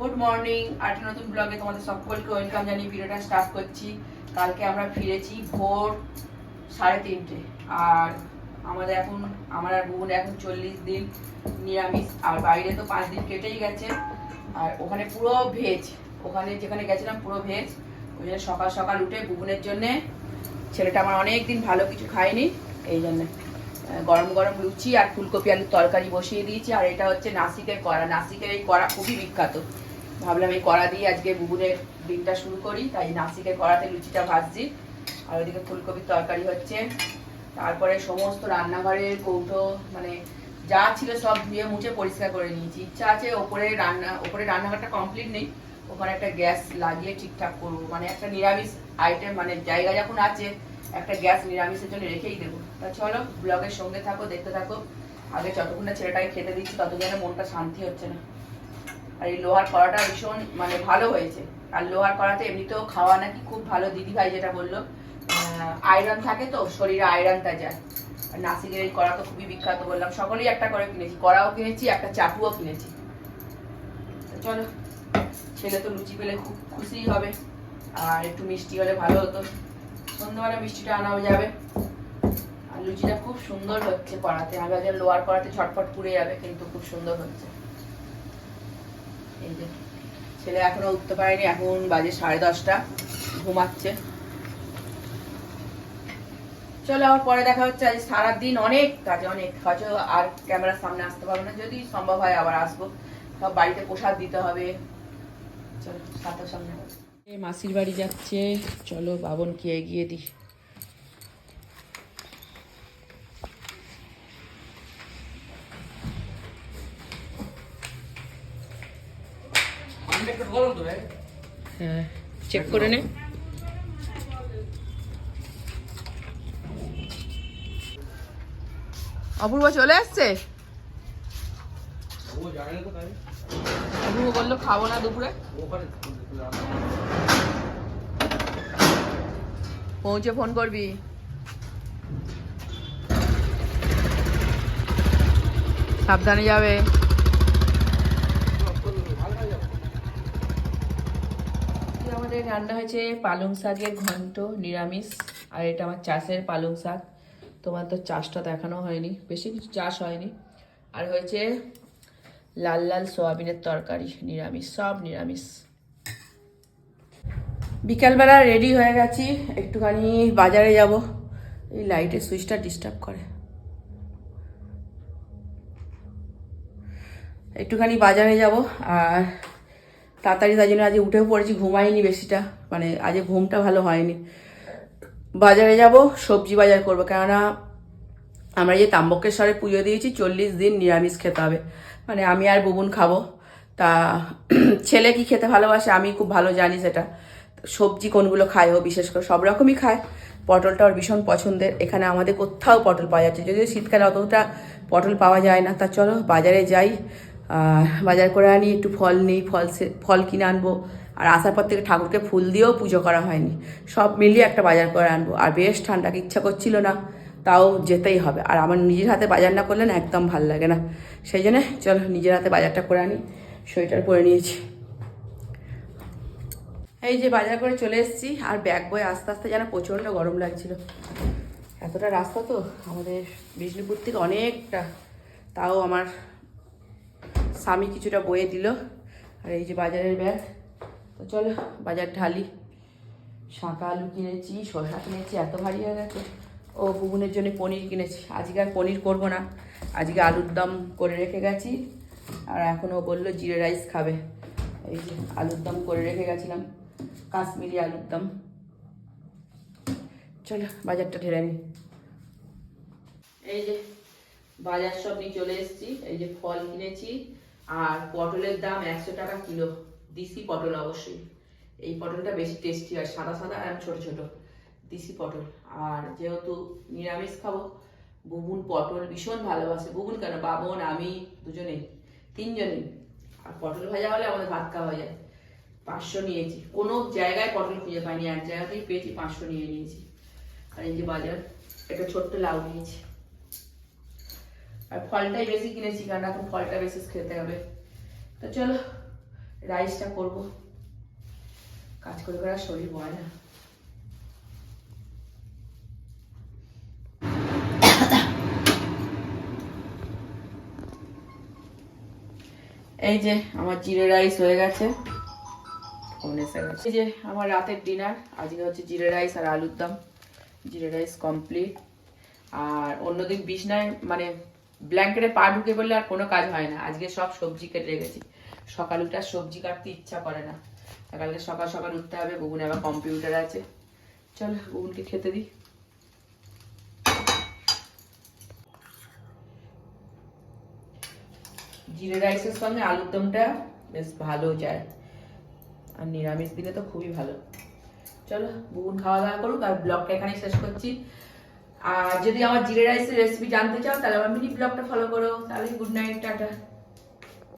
Good morning আরেকটা নতুন ব্লগে তোমাদের সকলকে ওয়েলকাম জানিয়ে ভিডিওটা স্টার্ট করছি। কালকে আমরা ফিরেছি ভোর সাড়ে তিনটে। আর আমাদের এখন, আমার আর বোন এখন চল্লিশ দিন নিরামিষ, আর বাইরে তো পাঁচ দিন কেটেই গেছে। আর ওখানে পুরো ভেজ ওখানে যেখানে গেছিলাম পুরো ভেজ ওই জন্য সকাল সকাল উঠে বুবুনের জন্যে ছেলেটা আমার অনেক দিন ভালো কিছু খায়নি, এই জন্যে গরম গরম লুচি আর ফুলকপি আলুর তরকারি বসিয়ে দিয়েছি। আর এটা হচ্ছে নাসিকের কড়া। নাসিকের এই কড়া খুবই বিখ্যাত। ভাবলাম এই কড়া দিয়ে আজকে বুবুনের দিনটা শুরু করি, তাই নাসিকের কড়াতে লুচিটা ভাজছি। আর ওইদিকে ফুলকপির তরকারি হচ্ছে। তারপরে সমস্ত রান্নাঘরের কৌটো মানে যা ছিল সব ধুয়ে মুছে পরিষ্কার করে নিয়েছি। ইচ্ছা আছে ওপরে রান্না, ওপরে রান্নাঘরটা কমপ্লিট নেই। ওখানে একটা গ্যাস লাগিয়ে ঠিকঠাক করব। মানে একটা নিরামিষ আইটেম মানে জায়গা যখন আছে, একটা গ্যাস নিরামিষের জন্য রেখেই দেবো। তা চলো ব্লগের সঙ্গে থাকো, দেখতে থাকো। আগে যতক্ষণ না ছেলেটাকে খেতে দিচ্ছি তত যেন মনটা শান্তি হচ্ছে না। আর এই লোহার কড়াটা ভীষণ মানে ভালো হয়েছে। আর লোহার কড়াতে এমনিতেও খাওয়া নাকি খুব ভালো দিদি ভাই যেটা বলল আয়রন থাকে তো, শরীরে আয়রনটা যায়। আর নাসিকের এই কড়া তো খুবই বিখ্যাত বললাম, সকলেই একটা করে কিনেছি, কড়াও কিনেছি, একটা চাটুও কিনেছি। চলো, ছেলে তো লুচি পেলে খুব খুশিই হবে, আর একটু মিষ্টি হলে ভালো হতো। সন্ধ্যাবেলা মিষ্টিটা আনাও যাবে। আর লুচিটা খুব সুন্দর হচ্ছে কড়াতে ভাবছিলাম লোয়ার কড়াতে ছটফট পুড়ে যাবে, কিন্তু খুব সুন্দর হচ্ছে। যে ছেলে এখনও উঠতে পারেনি, এখন বাজে সাড়ে দশটা, ঘুমাচ্ছে। চলো, আবার পরে দেখা হচ্ছে, আজ সারাদিন অনেক কাজে, অনেক। হয়তো আর ক্যামেরার সামনে আসতে পারব না, যদি সম্ভব হয় আবার আসব। সব বাড়িতে প্রসাদ দিতে হবে। চলো সাথের সামনে মাসির বাড়ি যাচ্ছে। চলো, বাবনকে এগিয়ে দিই। হ্যাঁ চেক করে নে। অপূর্ব চলে আসছে? অপূর্ব বলল খাব না দুপুরে। পৌঁছে ফোন করবি। সাবধানে যাবে আজকে আমাদের রান্না হয়েছে, পালং শাকের ঘন্ট, নিরামিষ, আর এটা আমার চাষের পালং শাক। তোমার তো চাষটা দেখানো হয়নি, বেশি কিছু চাষ হয়নি। আর হয়েছে লাল লাল সোয়াবিনের তরকারি, নিরামিষ, সব নিরামিষ। বিকালবেলা রেডি হয়ে গেছি, একটুখানি বাজারে যাব। এই লাইটের সুইচটা ডিস্টার্ব করে। একটুখানি বাজারে যাব, আর তাড়াতাড়ি তাই জন্য আজকে উঠেও পড়েছি, ঘুমাইনি বেশিটা। মানে আজকে ঘুমটা ভালো হয়নি। বাজারে যাব, সবজি বাজার করব, কেননা আমরা যে তাম্বকেশ্বরে পুজো দিয়েছি, চল্লিশ দিন নিরামিষ খেতে হবে। মানে আমি আর বুবুন খাব। তা ছেলে কি খেতে ভালোবাসে? আমি খুব ভালো জানি সেটা। সবজি কোনগুলো খায় ও, বিশেষ করে সব রকমই খায়। পটলটা ওর ভীষণ পছন্দের। এখানে আমাদের কোথাও পটল পাওয়া যাচ্ছে যদিও শীতকালে অতটা পটল পাওয়া যায় না। তা চলো, বাজারে যাই। বাজার করে আনি, একটু ফল নিই, ফল ফল কিনে আনব। আর আসার পর থেকে ঠাকুরকে ফুল দিয়েও পুজো করা হয়নি। সব মিলিয়ে একটা বাজার করে আনব। আর বেশ ঠান্ডাকে ইচ্ছা করছিল না, তাও যেতেই হবে। আর আমার নিজের হাতে বাজার না করলে না একদম ভালো লাগে না। সেই জন্যে চলো নিজের হাতে বাজারটা করে আনি, সোয়েটার পরে নিয়েছি। এই যে বাজার করে চলে এসেছি, আর ব্যাগ বয়ে আস্তে আস্তে যেন প্রচণ্ড গরম লাগছিল। এতটা রাস্তা তো আমাদের বিষ্ণুপুর থেকে অনেকটা। তাও আমার স্বামী কিছুটা বয়ে দিল, আর এই যে বাজারের ব্যাগ। তো চলো, বাজার ঢালি। শাঁকা আলু কিনেছি, শসা কিনেছি, এত ভারী হয়ে গেছে। ও বুবুনের জন্য পনির কিনেছি। আজকে আর পনির করব না। আজকে আলুর দম করে রেখে গেছি। আর এখন ও বলল, জিরে রাইস খাবে। এই যে আলুর দম করে রেখে গেছিলাম, কাশ্মীরি আলুর দম। চলো, বাজারটা ঢেলে নিই এই যে বাজার সব নিয়ে চলে এসেছি। এই যে ফল কিনেছি। আর পটলের দাম একশো টাকা কিলো। দিশি পটল অবশ্যই। এই পটলটা বেশি টেস্টি হয়, সাদা সাদা আর ছোট ছোট। দিশি পটল। আর যেহেতু নিরামিষ খাব, বুবুন পটল ভীষণ ভালোবাসে। বুবুন কেন? বাবন, আমি দুজনেই তিনজনেই। আর পটল ভাজা হলে আমাদের ভাত খাওয়া যায়। পাঁচশো নিয়েছি। কোনো জায়গায় পটল খুঁজে পাইনি। এক জায়গাতেই পেয়েছি, পাঁচশো নিয়ে নিয়েছি। আর এই যে বাজার, একটা ছোট্ট লাউ নিয়েছি। আর ফলটাই বেশি কিনেছি, কারণ এখন ফলটা বেশি খেতে হবে। তো চলো রাইসটা করব। কাজ করে করে শরীর বয় না। এই যে আমার জিরে রাইস হয়ে গেছে। এই যে আমার রাতের ডিনার আজকে হচ্ছে জিরে রাইস আর আলুর দম। জিরে রাইস কমপ্লিট আর অন্যদিন বিছনায় মানে ব্ল্যাঙ্কেটে পা ঢুকে বললে আর কোনো কাজ হয় না। আজকে সব সবজি কেটে রেখেছি। সকাল উঠে সবজি কাটতে ইচ্ছা করে না। কালকে সকাল সকাল উঠতে হবে, বগুনে আবার কম্পিউটার আছে। চল, বগুনকে খেতে দিই। জিরে রাইসের সঙ্গে আলুর দমটা বেশ ভালো যায়। আর নিরামিষ দিলে তো খুবই ভালো। চলো, বুগুন খাওয়া দাওয়া করুক আর ব্লগটা এখানে শেষ করছি। আর যদি আমার জিরে রাইসের রেসিপি জানতে চাও, তাহলে আমার মিনি ব্লগটা ফলো করো। তাহলে গুড নাইট টাটা।